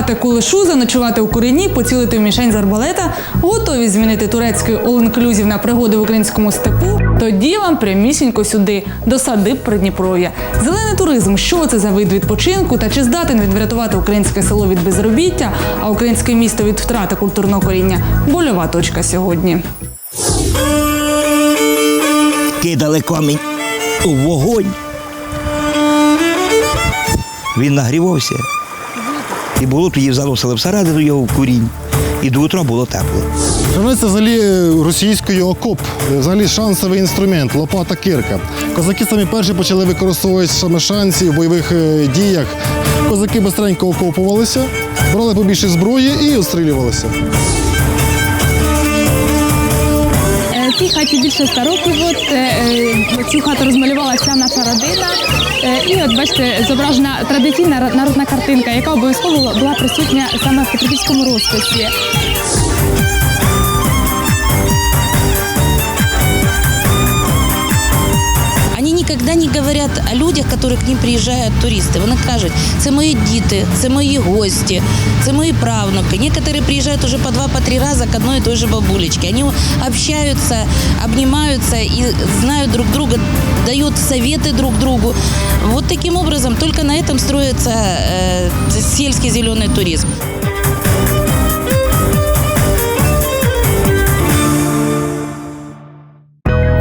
Хочете кулешу, заночувати у курені, поцілити в мішень з арбалета, готові змінити турецький all-inclusive на пригоди в українському степу? Тоді вам прямісінько сюди, до садиб Придніпров'я. Зелений туризм, що це за вид відпочинку та чи здатен він врятувати українське село від безробіття, а українське місто від втрати культурного коріння? Больова точка сьогодні. кидали камінь у вогонь. Він нагрівався. І було тоді заносили всередину його в курінь. І до утра було тепло. Живе це взагалі російською окоп, взагалі шансовий інструмент, лопата кирка. Козаки самі перші почали використовувати саме шансі в бойових е, діях. Козаки бистренько окопувалися, брали побільше зброї і отстрілювалися. Цій хаті більше 100 років. От, е, е, цю хату розмалювала вся наша родина. Е, І от бачите, зображена традиційна народна картинка, яка обов'язково була присутня саме в Петриківському розписі. Они никогда не говорят о людях, которые к ним приезжают туристы. Вони кажуть, це мої діти, це мої гості, це мої правнуки. Некоторые приезжают уже по два, по три раза к одной и той же бабулечке. Они общаются, обнимаются и знают друг друга, дают советы друг другу. Вот таким образом только на этом строится э, сельский зеленый туризм.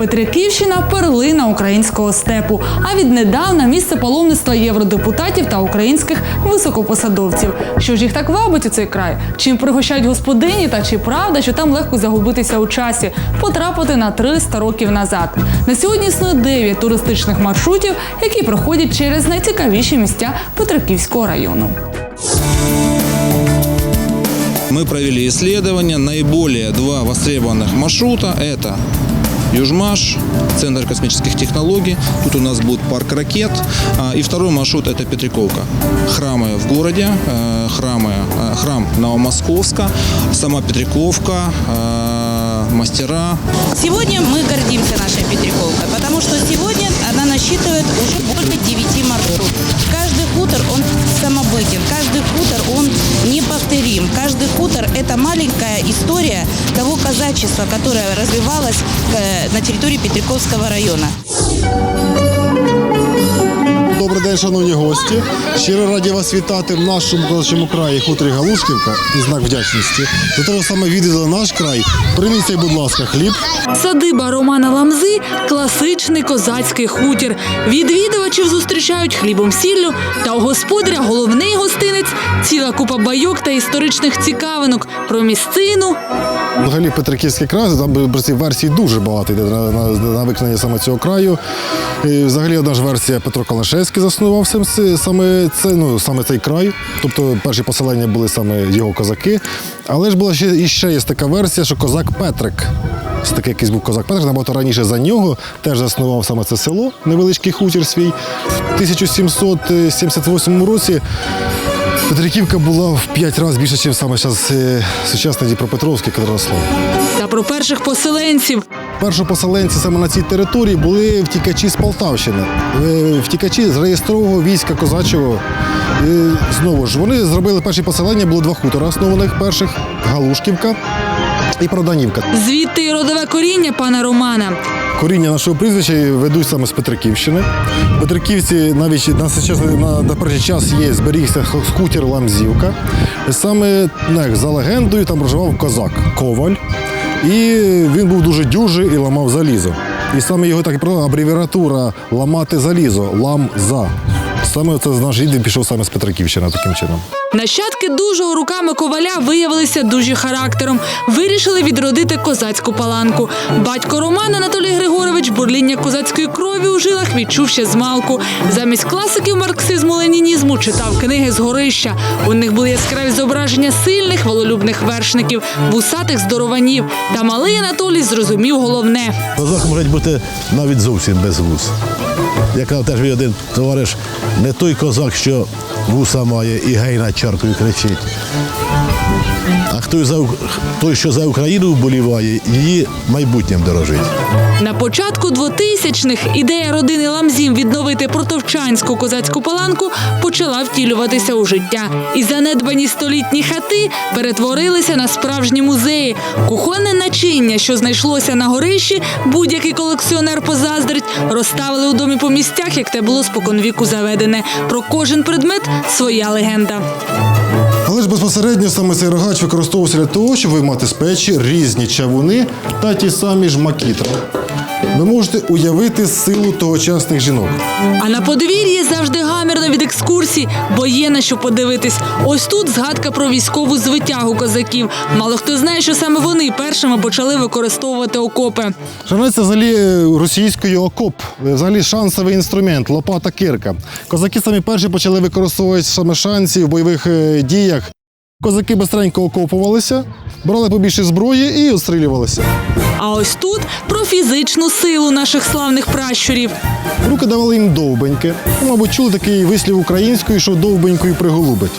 Петриківщина перлина українського степу. А віднедавна місце паломництва євродепутатів та українських високопосадовців. Що ж їх так вабить у цей край? Чим пригощають господині, та чи правда, що там легко загубитися у часі, потрапити на 300 років назад? На сьогодні існує 9 туристичних маршрутів, які проходять через найцікавіші місця Петриківського району. Мы провели исследования. Наиболее два востребованных маршрута – это Южмаш, Центр космических технологий. Тут у нас будет парк ракет. А, И второй маршрут – это Петриковка. Храмы в городе, э, храмы, э, храм Новомосковска, сама Петриковка, э, мастера, Сегодня мы гордимся нашей Петриковкой, потому что сегодня она насчитывает уже больше 9 маршрутов. Хутор, он самобытен, каждый хутор, он неповторим. Каждый хутор – это маленькая история того казачества, которое развивалось э, на территории Петриковского района. Добрий день, шановні гості. Щиро раді вас вітати в нашому козачому краї хуторі Галушківка і знак вдячності. За те, що саме відвідали наш край. Прийміть, будь ласка, хліб. Садиба Романа Ламзи класичний козацький хутір. Відвідувачів зустрічають хлібом сіллю, та у господаря головний гостинець ціла купа байок та історичних цікавинок про місцину, Взагалі Петриківський край, там ці версії дуже багато йде на, на, на виконання саме цього краю. І взагалі одна ж версія Петро Калашевський заснував саме, це, ну, саме цей край. Тобто перші поселення були саме його козаки. Але ж була ще ще є така версія, що козак Петрик. Це такий якийсь був козак Петрик, набагато раніше за нього теж заснував саме це село, невеличкий хутір свій. В 1778 році Петриківка була в п'ять разів більше, ніж саме зараз е, сучасний Дніпропетровський Катеринослав. та про перших поселенців. Перші поселенці саме на цій території були втікачі з Полтавщини. Е, Втікачі з реєстрового війська козачого. І знову ж вони зробили перші поселення, було два хутора основаних перших Галушківка і Проданівка. Звідти родове коріння пана Романа. Коріння нашого прізвища ведуть саме з Петриківщини. Петриківці навіть на, на, на перший час є, зберігся хутір Ламзівка. Саме ну, за легендою там проживав козак Коваль. І він був дуже дюжий і ламав залізо. І саме його так і про абревіатура ламати залізо ламза. Саме це наш рід він пішов саме з Петриківщини таким чином. Нащадки дужого руками коваля виявилися дужі характером. Вирішили відродити козацьку паланку. Батько Роман Анатолій Григорович бурління козацької крові у жилах відчув ще з малку. Замість класиків марксизму ленінізму читав книги з горища. У них були яскраві зображення сильних вололюбних вершників, вусатих здорованів. Та малий Анатолій зрозумів головне. Козак може бути навіть зовсім без вус. Як казав теж мій один товариш, не той козак, що вуса має і гей над чаркою кричить, А хто за той, що за Україну вболіває, її майбутнім дорожить. На початку 2000-х ідея родини Ламзім відновити протовчанську козацьку паланку почала втілюватися у життя. І занедбані столітні хати перетворилися на справжні музеї. Кухонне начиння, що знайшлося на горищі, будь-який колекціонер позаздрить, розставили у домі по місцях, як те було споконвіку заведене. Про кожен предмет своя легенда. Але ж безпосередньо саме цей рогач використовувався для того, щоб виймати з печі різні чавуни та ті самі ж макітри. Ви можете уявити силу тогочасних жінок. А на подвір'ї завжди гамірно від екскурсій, бо є на що подивитись. Ось тут згадка про військову звитягу козаків. Мало хто знає, що саме вони першими почали використовувати окопи. Шанець це взагалі е, російською окоп, взагалі шансовий інструмент, лопата кирка. Козаки самі перші почали використовувати саме шанці в бойових е, діях. Козаки бистренько окопувалися, брали побільше зброї і отстрілювалися. А ось тут про фізичну силу наших славних пращурів. Руки давали їм довбеньки. Ну, мабуть, чули такий вислів українською, що довбенькою приголубить.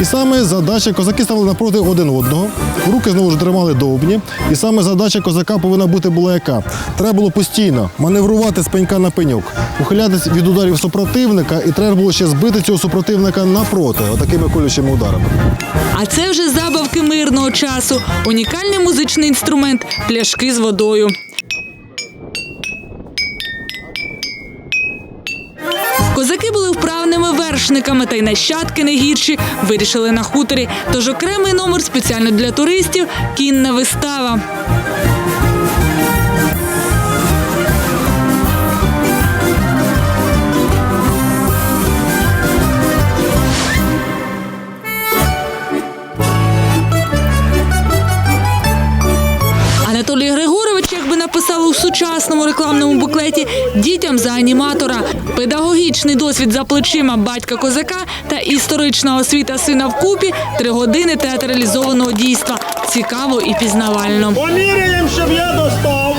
І саме задача козаки ставили напроти один одного. Руки знову ж тримали довбні. І саме задача козака повинна бути була яка? Треба було постійно маневрувати з пенька на пеньок, ухилятись від ударів супротивника, і треба було ще збити цього супротивника напроти, отакими колючими ударами. А це вже забавки мирного часу. Унікальний музичний інструмент пляшки з водою. Козаки були вправними вершниками, та й нащадки не гірші вирішили на хуторі. Тож окремий номер спеціально для туристів кінна вистава. Рекламному буклеті, дітям за аніматора, педагогічний досвід за плечима батька козака та історична освіта сина вкупі три години театралізованого дійства. Цікаво і пізнавально. Поміряємо, щоб я достав.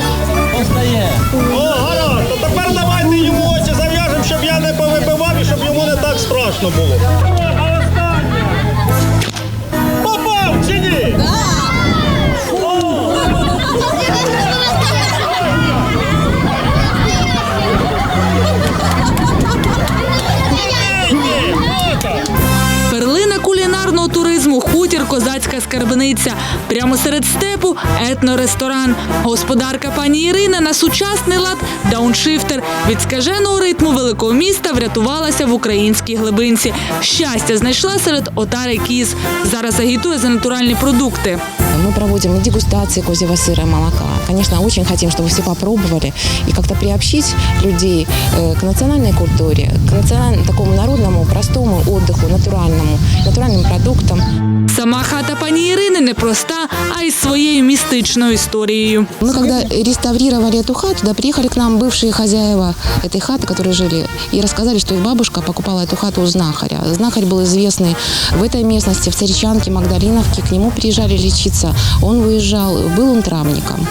Достає. О, гаразд. Тепер давайте йому очі зав'яжемо, щоб я не повибивав і щоб йому не так страшно було. Етноресторан. Господарка пані Ірина на сучасний лад дауншифтер. Від скаженого ритму великого міста врятувалася в українській глибинці. Щастя знайшла серед отари кіз. Зараз агітує за натуральні продукти. Мы проводим и дегустации козьего сыра и молока. Конечно, очень хотим, чтобы все попробовали и как-то приобщить людей э, к национальной культуре, к национальному такому народному, простому отдыху, натуральному, натуральным продуктам. Сама хата пані Ірини не проста, а й своєю містичною історією. Мы когда реставрировали эту хату, да, приехали к нам бывшие хозяева этой хаты, которые жили, и рассказали, что их бабушка покупала эту хату у знахаря. Знахарь был известный в этой местности, в Царичанке, Магдалиновке, к нему приезжали лечиться. Он выезжал, был он травником,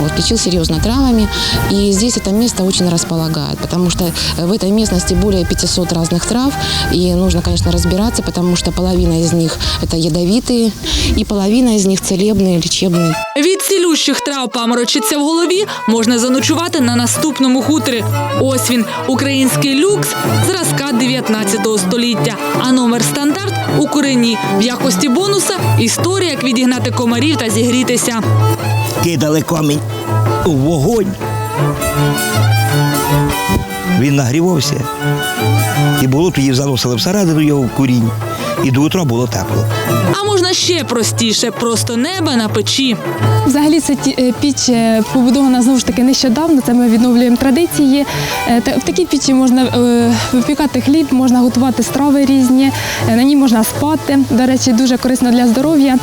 вот, лечил серьезно травами, и здесь это место очень располагает, потому что в этой местности более 500 разных трав, и нужно, конечно, разбираться, потому что половина из них это ядовитые, и половина из них целебные, лечебные. Від цілющих трав паморочиться в голові можна заночувати на наступному хуторі. Ось він, український люкс зразка 19 століття. А номер стандарт у корені. В якості бонуса історія, як відігнати комарів та зігрітися. Кидали камінь у вогонь. Він нагрівався. І було тоді заносили всередину його в курінь. І до утра було тепло. Можна ще простіше, просто неба на печі. Взагалі ті- е, піч е, побудована знову ж таки нещодавно. Це ми відновлюємо традиції. Е, В такій пічі можна випікати хліб, можна готувати страви різні, на ній можна спати. До речі, дуже корисно для здоров'я.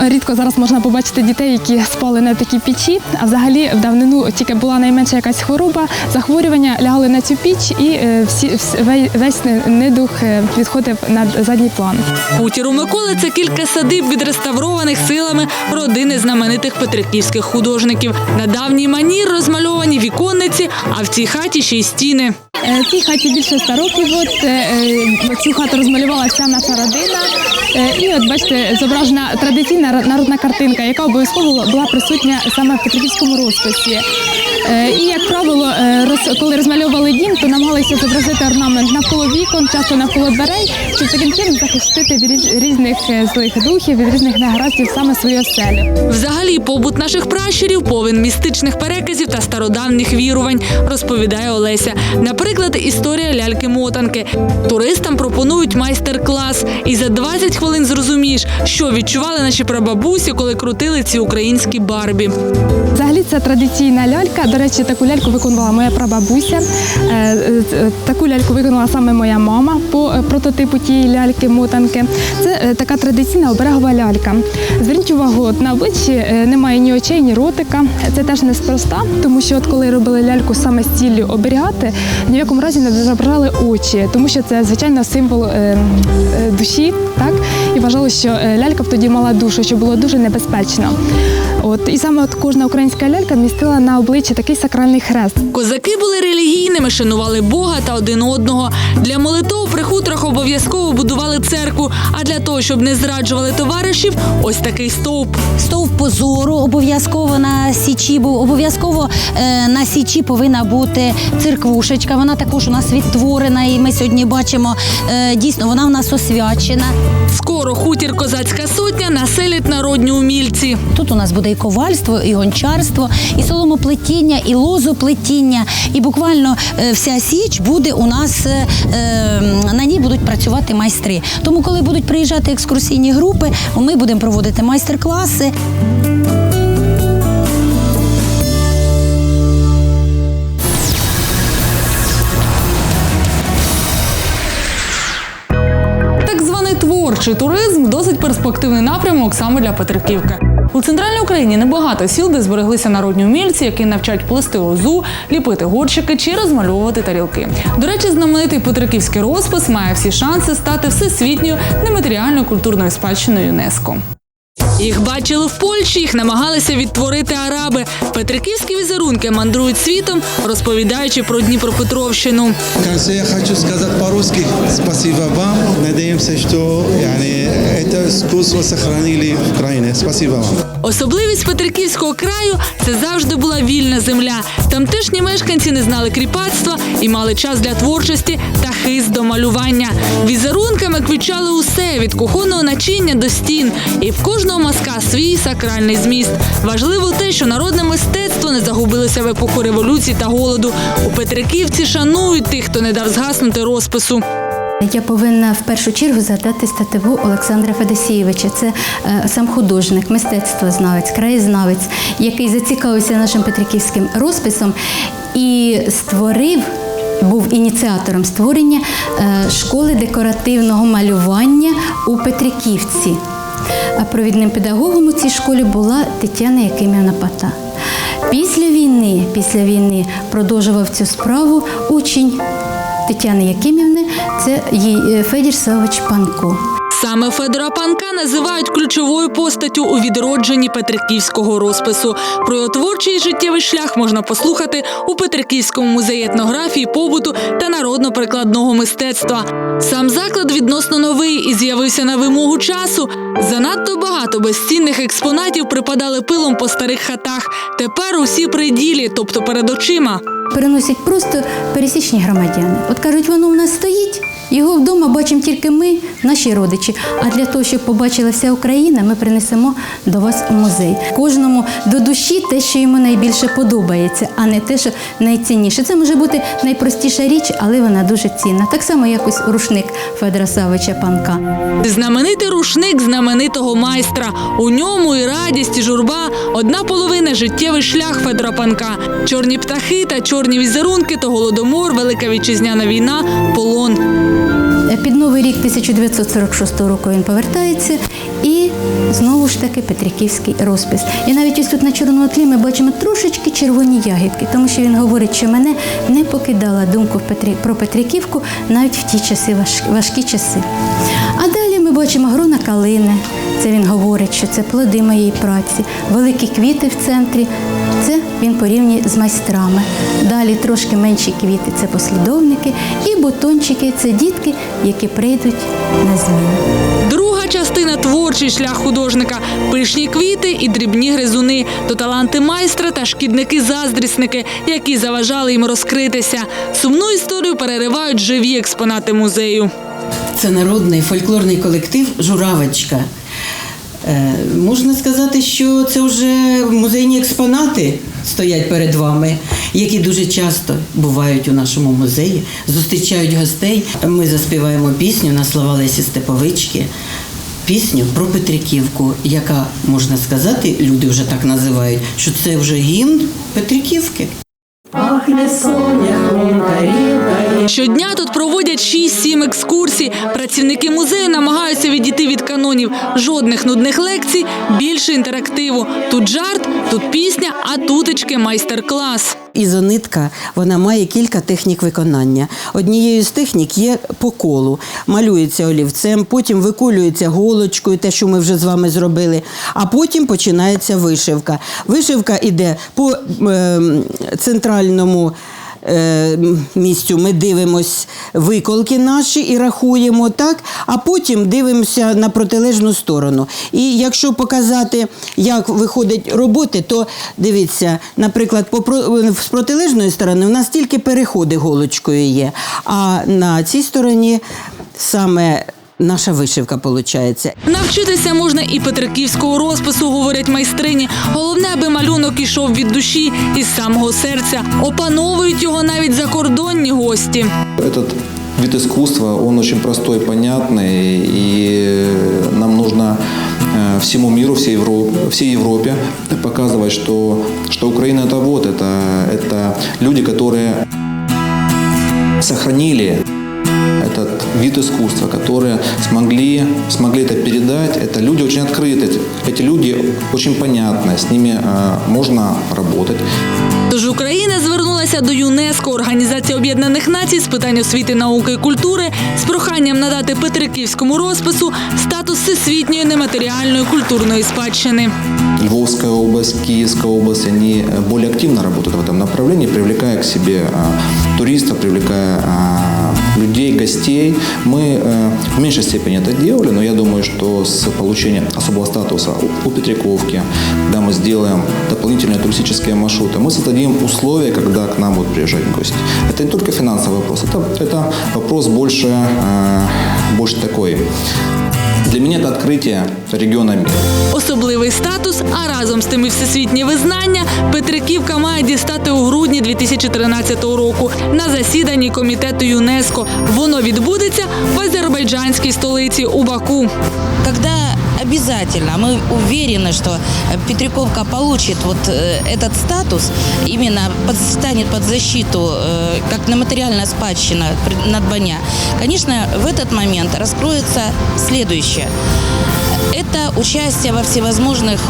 Рідко зараз можна побачити дітей, які спали на такій печі. А взагалі в давнину тільки була найменша якась хвороба, захворювання лягали на цю піч, і всі весь недух відходив на задній план. Хутір у Миколи це кілька садиб відреставрованих силами родини знаменитих петриківських художників. На давній манір розмальовані віконниці, а в цій хаті ще й стіни. Е, Цій хаті більше ста років. От е, е, цю хату розмалювала вся наша родина. Е, І от бачите, зображена традиційна народна картинка, яка обов'язково була присутня саме в Петриківському розписі. Е, І, як правило, е, коли розмальовували дім, то намагалися зобразити орнамент навколо вікон, часто навколо дверей, щоб таким чином захистити від різних е, злих духів, від різних негараздів саме свою оселю. Взагалі, побут наших пращурів повен містичних переказів та стародавніх вірувань, розповідає Олеся. Наприклад, історія ляльки-мотанки. Туристам пропонують майстер-клас, і за 20 хвилин зрозумієш, що відчували наші прабабусі, коли крутили ці українські барбі. Взагалі це традиційна лялька. До речі, таку ляльку виконувала моя прабабуся. Е, е, е, Таку ляльку виконала саме моя мама по прототипу тієї ляльки-мотанки. Це така традиційна оберегова лялька. Зверніть увагу, на обличчі немає ні очей, ні ротика. Це теж неспроста, тому що от коли робили ляльку саме з ціллю оберігати, якому разі не зображали очі, тому що це звичайно символ е, е, душі, так і вважали, що е, лялька б тоді мала душу, що було дуже небезпечно. От і саме от кожна українська лялька містила на обличчі такий сакральний хрест. Козаки були релігійними, шанували Бога та один одного. Для молитов при хуторах обов'язково будували церкву. А для того, щоб не зраджували товаришів, ось такий стовп. Стовп позору обов'язково на січі був. Обов'язково е, на січі повинна бути церквушечка. Вона також у нас відтворена, і ми сьогодні бачимо е, дійсно вона в нас освячена. Скоро хутір Козацька сотня населять народні умільці. Тут у нас буде і ковальство, і гончарство, і соломоплетіння, і лозоплетіння. І буквально е, вся січ буде у нас е, е, на ній будуть працювати майстри. Тому, коли будуть приїжджати екскурсійні групи, ми будемо проводити майстер-класи. Творчий туризм досить перспективний напрямок саме для Петриківки. У центральній Україні небагато сіл, де збереглися народні умільці, які навчають плести лозу, ліпити горщики чи розмальовувати тарілки. До речі, знаменитий Петриківський розпис має всі шанси стати всесвітньою нематеріальною культурною спадщиною ЮНЕСКо. Їх бачили в Польщі, їх намагалися відтворити араби. Петриківські візерунки мандрують світом, розповідаючи про Дніпропетровщину. Я хочу сказать по-русски спасибо вам. Надеемся, что yani, это искусство в Украине. Спасибо вам. Особливість Петриківського краю це завжди була вільна земля. Тамтешні мешканці не знали кріпацтва і мали час для творчості та хист до малювання. Візерунками квічали усе від кухонного начиння до стін, і в кожного маска свій сакральний зміст. Важливо те, що народне мистецтво не загубилося в епоху революції та голоду. У Петриківці шанують тих, хто не дав згаснути розпису. Я повинна в першу чергу згадати стативу Олександра Федосійовича. Це е, сам художник, мистецтвознавець, краєзнавець, який зацікавився нашим петриківським розписом і створив. Був ініціатором створення е, школи декоративного малювання у Петриківці. А провідним педагогом у цій школі була Тетяна Якимівна Пата. Після війни, після війни продовжував цю справу учень Тетяни Якимівни, це е, Федір Савич Панко. Саме Федора Панка називають ключовою постаттю у відродженні Петриківського розпису. Про його творчий життєвий шлях можна послухати у Петриківському музеї етнографії, побуту та народно-прикладного мистецтва. Сам заклад відносно новий і з'явився на вимогу часу. Занадто багато безцінних експонатів припадали пилом по старих хатах. Тепер усі при ділі, тобто перед очима. Переносять просто пересічні громадяни. От кажуть, воно у нас стоїть. Його вдома бачимо тільки ми, наші родичі. А для того, щоб побачила вся Україна, ми принесемо до вас у музей. Кожному до душі те, що йому найбільше подобається, а не те, що найцінніше. Це може бути найпростіша річ, але вона дуже цінна. Так само, як ось рушник Федора Савича Панка. Знаменитий рушник знаменитого майстра. У ньому і радість, і журба одна половина життєвий шлях Федора Панка. Чорні птахи та чорні візерунки то голодомор, велика вітчизняна війна, полон. Під новий рік 1946 року він повертається і знову ж таки Петриківський розпис. І навіть ось тут на чорному тлі ми бачимо трошечки червоні ягідки, тому що він говорить, що мене не покидала думку про Петриківку навіть в ті часи, важкі часи. А далі ми бачимо грона калини. Це він говорить, що це плоди моєї праці, великі квіти в центрі. Це він порівнює з майстрами. Далі трошки менші квіти це послідовники, і бутончики це дітки, які прийдуть на зміну. Друга частина творчий шлях художника, пишні квіти і дрібні гризуни, то таланти майстра та шкідники-заздрісники, які заважали їм розкритися. Сумну історію переривають живі експонати музею. Це народний фольклорний колектив Журавочка. Е, Можна сказати, що це вже музейні експонати стоять перед вами, які дуже часто бувають у нашому музеї, зустрічають гостей. Ми заспіваємо пісню на слова Лесі Степовички. Пісню про Петриківку, яка можна сказати, люди вже так називають, що це вже гімн Петриківки. Щодня тут проводять 6-7 екскурсій. Працівники музею намагаються відійти від канонів. Жодних нудних лекцій, більше інтерактиву. Тут жарт, тут пісня, а тутечки майстер-клас. Ізонитка вона має кілька технік виконання. Однією з технік є по колу. Малюється олівцем, потім виколюється голочкою, те, що ми вже з вами зробили. А потім починається вишивка. Вишивка йде по е, центральному. Е, Місцю. Ми дивимось виколки наші і рахуємо так, а потім дивимося на протилежну сторону. І якщо показати, як виходять роботи, то дивіться, наприклад, з протилежної сторони у нас тільки переходи голочкою є, а на цій стороні саме наша вишивка виходить. Навчитися можна і петриківського розпису, говорять майстрині. Головне, аби малюнок ішов від душі із самого серця. Опановують його навіть закордонні гості. Этот вид искусства, он очень простой, понятный, и нам нужно э, всему миру, всей Европе, всей Европе показывать, что, что Украина это вот, это, это люди, которые сохранили этот вид искусства, которые смогли, смогли это передать. Это люди очень открытые, эти люди очень понятны, с ними э, можно работать. Тож Україна звернулася до ЮНЕСКО, Організації Об'єднаних Націй з питань освіти, науки і культури з проханням надати Петриківському розпису статус всесвітньої нематеріальної культурної спадщини. Львовская область, Киевская область, они э, более активно работают в этом направлении, привлекая к себе а, туристов, привлекая а, людей, гостей. Мы э, в меньшей степени это делали, но я думаю, что с получением особого статуса у- у Петриковки, когда мы сделаем дополнительные туристические маршруты, мы создадим условия, когда к нам будут приезжать гости. Это не только финансовый вопрос, это, это вопрос больше, э, больше такой. для мене це відкриття регіону міра. Особливий статус, а разом з тим і всесвітнє визнання Петриківка має дістати у грудні 2013 року на засіданні комітету ЮНЕСКО. Воно відбудеться в азербайджанській столиці у Баку. Когда обязательно, мы уверены, что э, Петриковка получит вот э, этот статус, именно под- станет под защиту, э, как нематериальная спадщина пред- Надбаня, конечно, в этот момент раскроется следующее. Это участие во всевозможных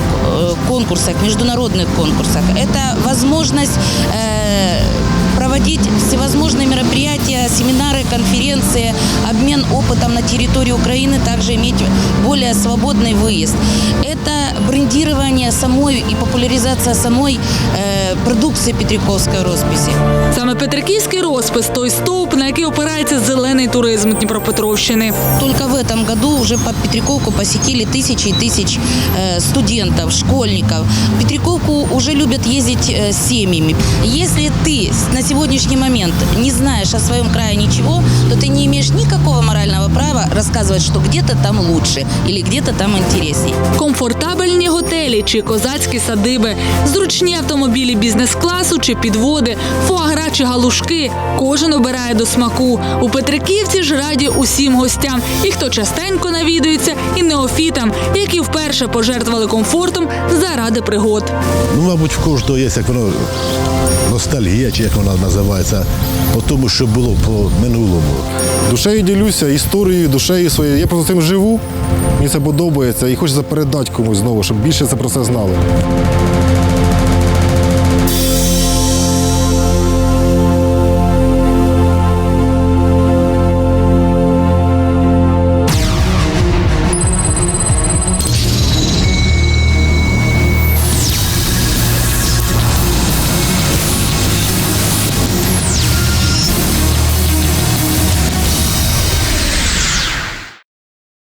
конкурсах, международных конкурсах. Это возможность э, проводить всевозможные мероприятия, семинары, конференции, обмен опытом на территории Украины, также иметь более свободный выезд. Это брендирование самой и популяризация самой э, продукции Петриковской росписи. Саме Петриківський розпис той стовп, на який опирається зелений туризм Дніпропетровщини. Только в этом году уже по Петриковку посетили тысячи и тысяч э, студентов, школьников. В Петриковку уже любят ездить э, с семьями. Если ты с- на сегодняшний момент не знаешь о своем крае ничего, то ты не имеешь никакого морального права рассказывать, что где-то там лучше или где-то там интересней. Комфортабельні готелі чи козацькі садиби, зручні автомобілі бізнес-класу чи підводи, фуагра чи галушки. Кожен обирає до смаку. У Петриківці ж раді усім гостям, і хто частенько навідується, і неофітам, які вперше пожертвували комфортом заради пригод. Ну, мабуть, в кожного є, як воно ностальгія, чи як вона називається, по тому, що було по минулому. Душею ділюся, історією, душею своєю. Я просто цим живу, мені це подобається і хочеться передати комусь знову, щоб більше це про це знали.